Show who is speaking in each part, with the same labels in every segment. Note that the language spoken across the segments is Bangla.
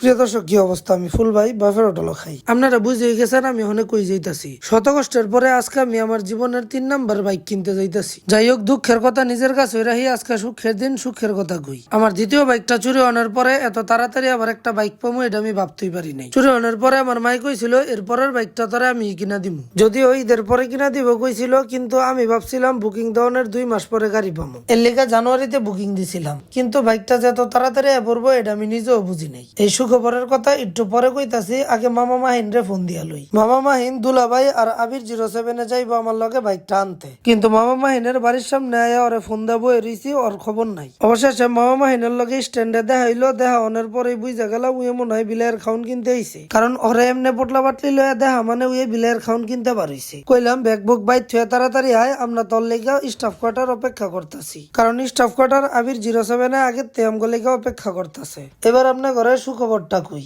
Speaker 1: প্রিয় দর্শক, কি অবস্থা? আমি ফুল ভাই, বাফের হোটেল খাই। আপনারা বুঝে গেছেন, আমি অনেক কই যাইতাছি। শত কষ্টের পরে আজকে আমি আমার জীবনের তিন নাম্বার বাইক কিনতে যাইতাছি। যাই হোক, দুঃখের কথা নিজের কাছে রাহি আজকে সুখের দিন, সুখের কথা কই। আমার দ্বিতীয় বাইকটা চুরি হওয়ার পরে এত তাড়াতাড়ি আবার একটা বাইক পাবো এটা আমি ভাবতেই পারি নাই। চুরি হওয়ার পরে আমার মাই কইছিল এরপরের বাইকটা তোরা আমি কিনা দিব যদিও ঈদের পরে কিনা দিব কইছিল, কিন্তু আমি ভাবছিলাম বুকিং দেওয়ানোর দুই মাস পরে গাড়ি পাবো এর লেগে জানুয়ারিতে বুকিং দিছিলাম। কিন্তু বাইকটা যে এত তাড়াতাড়ি পড়ব, এটা আমি নিজেও বুঝি নাই। এই সুখবরের কথা একটু পরে কইতাছি, আগে মামা মাহিন রে ফোন দিয়া লই। মামা মাহিন দুলাভাই আর আবির জিরো সেভেনে যাইবো আমার লগে বাইকটা আনতে। কিন্তু মামা মাহিনের বাড়ির সামনে আয়া ওরে ফোন দেবো এরিছি ওর খবর নাই। অবশেষে মামা মাহিনের লগে স্ট্যান্ডে দেখা হইল, দেখা অনের পরে বুঝা গেল উয়ে মনে হয় বিলাইয়ের খাউন কিনতে আইছে। কারণ ওরে এমনি পোটলা বাটলি লয়ে দেখা মানে উয়ে বিলাইয়ের খাউন কিনতে পারিছে কইলাম, ব্যাগ বুক বাইক থুয়ে তাড়াতাড়ি আয়, আমরা তোর লেগে স্টাফ কোয়ার্টার অপেক্ষা করতেছি। কারণ স্টাফ কোয়ার্টার আবির জিরো সেভেনে আগে তেমগো লেগে অপেক্ষা করতেছে। এবার আপনার ঘরে সুখবরটা কই?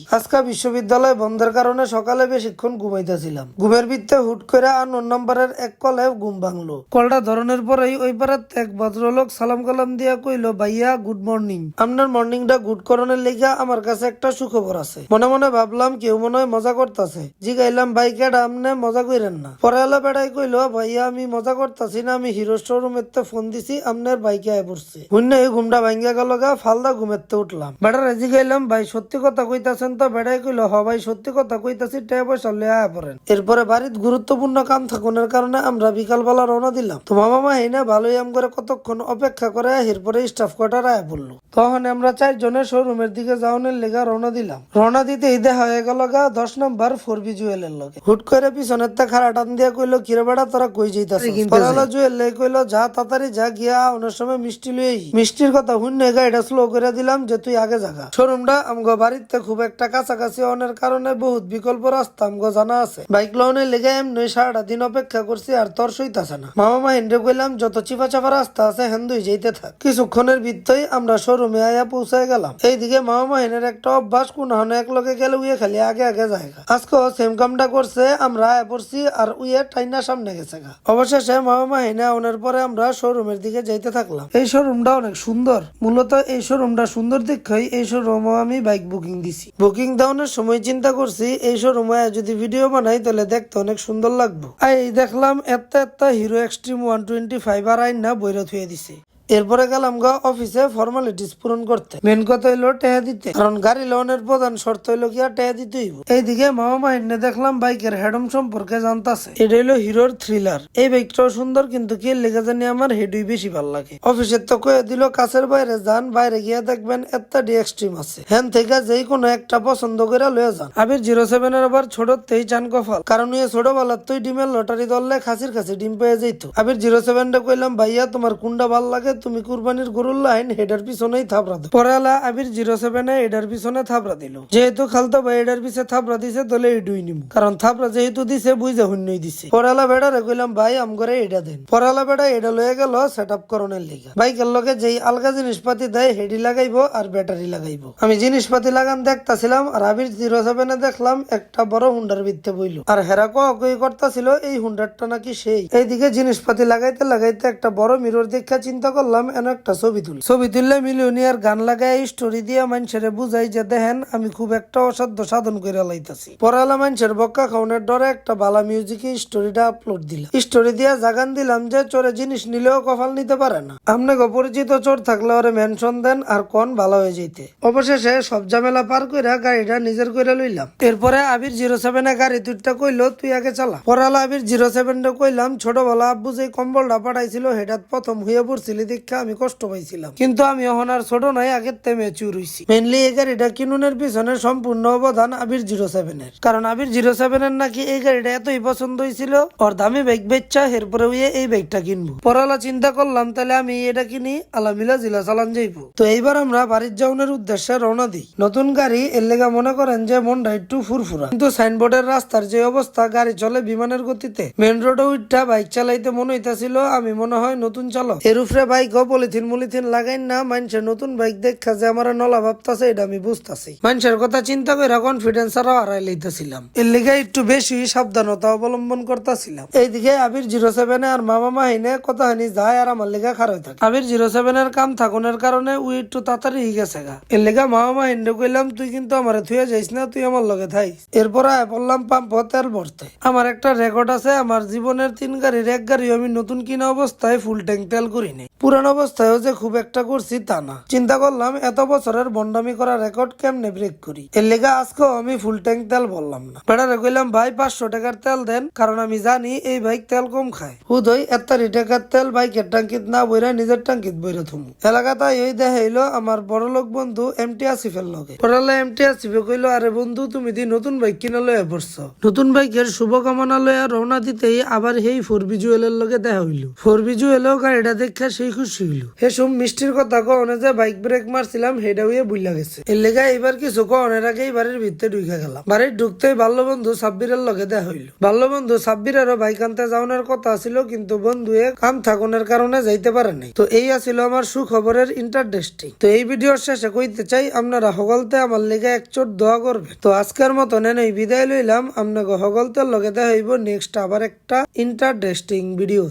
Speaker 1: বিশ্ববিদ্যালয় বন্ধের কারণে সকালে বেশিক্ষণ ঘুমাইতেছিলাম। ঘুমের ভিত্তে হুট করে আনোর নাম্বারের এক কলে ঘুম ভাঙলো। কলটা ধরনের পরেই ওই এক ভদ্রলোক সালাম কালাম দিয়া কইলো, ভাইয়া গুড মর্নিং আপনার মর্নিংটা গুড করণের লেগে আমার কাছে একটা সুখবর আছে। মনে মনে ভাবলাম কেউ মনে হয় মজা করতেছে। জিগাইলাম, ভাই, কেডা আমনে মজা কইরেন না? পরে বেড়াই কইলো, ভাইয়া, আমি মজা করতাছি না, আমি হিরো শোরুমের ফোন দিছি আপনার বাইকে আয় পড়ছে। এই ঘুমটা ভাঙ্গা গেল গা, ফালদা ঘুমেতে উঠলাম। বেড়ারে জিগাইলাম, ভাই, সত্যি কথা কইতাছেন তো বেড়াই কইলো হ ভাই সত্যি কথা কইতাছি টাকা পয়সা লয়ে আয় পড়েন। এরপরে বাড়ির গুরুত্বপূর্ণ কাম থাকুনের কারণে আমরা বিকালবেলা রওনা দিলাম। তো মামা মা হেনা ভালোই আম করে কতক্ষণ অপেক্ষা করে এরপরে স্টাফ কোয়ার্টার আয় পড়ল। তখন আমরা চারজনের শোরুমের দিকে যাওয়ানোর লেগা রওনা দিলাম। রওনা দিতে দেখা হয়ে গেল গা দশ নম্বর ফোর বি জুয়েলের লগে। হুট করে পিছনের তে খারা টান দিয়া কইলো কিরে বেড়া তোরা কই যাইতাছিস? পরালা জুয়েল লে কইলো যা তাড়াতাড়ি যা গিয়া অনেক সময় মিষ্টি লই মিষ্টির কথা হুন্নে গাড়িটা স্লো করে দিলাম যে তুই আগে জাগা শোরুমটা আমগো বাড়িতে খুব একটা কাছাকাছি অনের কারণে বহুত বিকল্প রাস্তা আমগো জানা আছে। বাইক লোনের লেগে এমনি সারাটা দিন অপেক্ষা করছি আর তোর সইতাছে না। মামা মাহিন্দ্রে কইলাম, যত চিপা চাপা রাস্তা আছে হেন্দুই যেতে থাক। কিছুক্ষণের ভিত্তই আমরা শোরুমে আয়া পৌঁছায় গেলাম। এইদিকে মামা মাহিনের একটা অভ্যাস, কোন এক লগে গেলে উইয়ে খালি আগে আগে জায়গা আজকে সেম কামটা করছে, আমরা আয়া পড়ছি আর উইয়ে টাইনা সামনে গেছে গা। অবশেষে মামা মাহিনা ওনার পরে আমরা শোরুমের দিকে যাইতে থাকলাম। এই শোরুমটা অনেক সুন্দর। মূলত এই শোরুমটা সুন্দর দেখাই এই শোরুমে আমি বাইক বুকিং দিছি। বুকিং ডাউনের সময় চিন্তা করছি, এই শোরুমে যদি ভিডিও বানাই তাহলে দেখতে অনেক সুন্দর লাগবো। এই দেখলাম এত এত hero extreme one twenty five আর আইন না বইরা হয়ে দিছে। এরপরে গেলাম গা অফিসে ফর্মালিটিস পূরণ করতে। মেন কথা হইল টেহা দিতে। কারণ গাড়ি লোনের প্রধান শর্ত হইল কি, আর টেহা দিতে হইব। এইদিকে মামা মাহিনে দেখলাম বাইকের হেডম সম্পর্কে জানতাছে। এটা হইল হিরোর থ্রিলার এই বাইকটাও সুন্দর, কিন্তু কি লেগে জানি আমার হেডুই বেশি ভালো লাগে। অফিসের তো কয়ে দিল, কাছের বাইরে যান, বাইরে গিয়ে দেখবেন একটা ডি এক্সট্রিম আছে। হ্যান থেকে যেই কোনো একটা পছন্দ করে লয়ে যান। আবির জিরো সেভেন এর আবার ছোটতেই চান কফাল কারণ ইয়ে ছোটবেলার তুই ডিমের লটারি দললে খাসির কাছে ডিম পেয়ে যেত আবির জিরো সেভেনটা কইলাম, ভাইয়া, তোমার কোনটা ভালো লাগে তুমি কুরবানির গরুর লাইন, হেডার পিছনেই থাপড়া দাও পরে আলা আবির জিরো সেভেনে এডার পিছনে থাপড়া দিল। যেহেতু খালতো ভাই এডার পিছে থাপড়া দিছে, তাহলে এডুই নিম। কারণ থাপড়া যেহেতু দিছে, বুঝে শূন্যই দিছে। পরালা বেড়ারে কইলাম, ভাই আম করে এটা দেন। পরালা বেড়া এটা লয়ে গেল সেট আপ করণের লিগা। বাইকের লগে যেই আলগা জিনিসপাতি দেয়, হেডি লাগাইবো আর ব্যাটারি লাগাইবো। আমি জিনিসপাতি লাগান দেখতাছিলাম আর আবির জিরো সেভেনে দেখলাম, একটা বড় হুন্ডার ভিত্তে বইল। আর হেরা কই করতাছিল, এই হুন্ডারটা নাকি সেই। এইদিকে জিনিসপাতি লাগাইতে লাগাইতে একটা বড় মিরর দেখা চিন্তা করলাম এন একটা ছবি তুলি। ছবি তুললে মিলিয়নিয়ার গান লাগাই স্টোরি দিয়া মানুষের বুঝাই যে দেখেন, আমি খুব একটা অসাধ্য সাধন করে লাইতাছি। পরালা মানুষের বক্কা খাওনের ডরে একটা বালা মিউজিকে স্টোরিটা আপলোড দিলাম। স্টোরি দিয়া জাগান দিলাম যে চোরে জিনিস নিলেও কপাল নিতে পারে না। আপনি পরিচিত চোর থাকলে ওরে মেনশন দেন, আর কোন ভালো হয়ে যেতে অবশেষে সব ঝামেলা পার কইরা গাড়িটা নিজের করে লইলাম। এরপরে আবির জিরো সেভেনে গাড়ি তুইটা কইলো, তুই আগে চালা। পরালা আবির জিরো সেভেনটা কইলাম, ছোটবেলা আব্বু যে কম্বলটা পাঠাইছিল, হেটাত প্রথম হইয়া পড়ছিলি দেখা আমি কষ্ট পাইছিলাম। কিন্তু আমি এখন আর ছোট নাই, আগের তেমে চুর হইছি। মেনলি এই গাড়িটা কিনুনের পিছনে সম্পূর্ণ অবদান আবির জিরো সেভেনের কারণ আবির জিরো সেভেনের নাকি এই গাড়িটা এতই পছন্দ হয়েছিল ওর দামি বাইক বেচা, এরপরে হইয়ে এই বাইকটা কিনবো। পরালা চিন্তা করলাম, তাহলে আমি এটা কিনি, আলামিলা জিলা চালান যাইবো। তো এইবার আমরা বাড়ির যাওনের উদ্দেশ্যে রওনা দিই। নতুন গাড়ি, এর লেগা মনে করেন যে মনটা একটু ফুরফুরা। কিন্তু সাইনবোর্ডের রাস্তার যে অবস্থা, গাড়ি চলে বিমানের গতিতে। মেন রোডে উঠটা বাইক চালাইতে মনে হইতাছিল, আমি মনে হয় নতুন চালক। এর উপরে বাইক বাইকও পলিথিন মুলিথিন লাগাই না, মানুষের নতুন বাইক দেখা যে আমার নলা ভাবতাছে, এটা আমি বুঝতাছি। মানুষের কথা চিন্তা করে কনফিডেন্স আরও হারাই লইতেছিলাম। এর লিগে একটু বেশি সাবধানতা অবলম্বন করতেছিলাম। এইদিকে আবির জিরো সেভেনে আর মামা মাহিনে কতখানি যায় আর আমার লেগা খারাপ থাকে। আবির জিরো সেভেনের কাম থাকুনের কারণে উই একটু তাড়াতাড়ি গেছে গা। এর লেগা মামা মাহিনে কইলাম, তুই কিন্তু আমার থুয়ে যাইস না, তুই আমার লগে থাইস। এরপর আয় বললাম, পাম্প তেল ভরতে। আমার একটা রেকর্ড আছে, আমার জীবনের তিন গাড়ির এক গাড়ি আমি নতুন কিনা অবস্থায় ফুল ট্যাঙ্ক তেল করিনি পুরান অবস্থায়ও যে খুব একটা করছি তা না। চিন্তা করলাম, এত বছরের বন্ডামি করা রেকর্ড কেমনে ব্রেক করি? এর লেগে আজকেও আমি ফুল ট্যাঙ্ক তেল বললাম না। বেড়ারে কইলাম, ভাই, পাঁচশো টাকার তেল দেন, কারণ আমি জানি এই বাইক তেল কম খায়। হুদই এত্তারি টাকার তেল বাইকের টাঙ্কিত না বইরা নিজের টাঙ্কিত বইরা থুমু। এলাকাতে এই দেখাইলো আমার বড় লোক বন্ধু এমটি আসিফের লগে। পড়ালে এমটি আসিফে কইলো, আরে বন্ধু, তুমি দি নতুন বাইক কিনা লয়ে পড়ছো। নতুন বাইকের শুভকামনা লয়া রওনা দিতেই আবার সেই ফোর বি জুয়েলের লগে দেখা হইল। ফোর বি জুয়েলও গাড়িটা দেখে সেই খুশি হইল। হে সুম, মিষ্টির কথা কনে যে বাইক ব্রেক মারছিলাম, হেডা হইয়া বুইলা গেছে। এর লেগা এবার কিছু কনের আগেই বাড়ির ভিতরে ঢুকে গেলাম। বাড়ির ঢুকতেই বাল্য বন্ধু সাব্বিরের লগে দেখা হইল। বাল্য বন্ধু সাব্বিরেরও বাইক আনতে যাওয়ানোর কথা ছিল কিন্তু বন্ধুয়ে কাম থাকুনের কারণে যাইতে পারে নাই। তো এই আছিল আমার সুখবরের ইন্টারডেস্টিং তো এই ভিডিওর শেষে কইতে চাই, আপনারা হগলতে আমার লেগে এক চোট দোয়া করবে তো আজকের মতো নেন বিদায় লইলাম। আপনাকে হগলতের লগে দেখা হইব নেক্সট আবার একটা ইন্টারডেস্টিং ভিডিও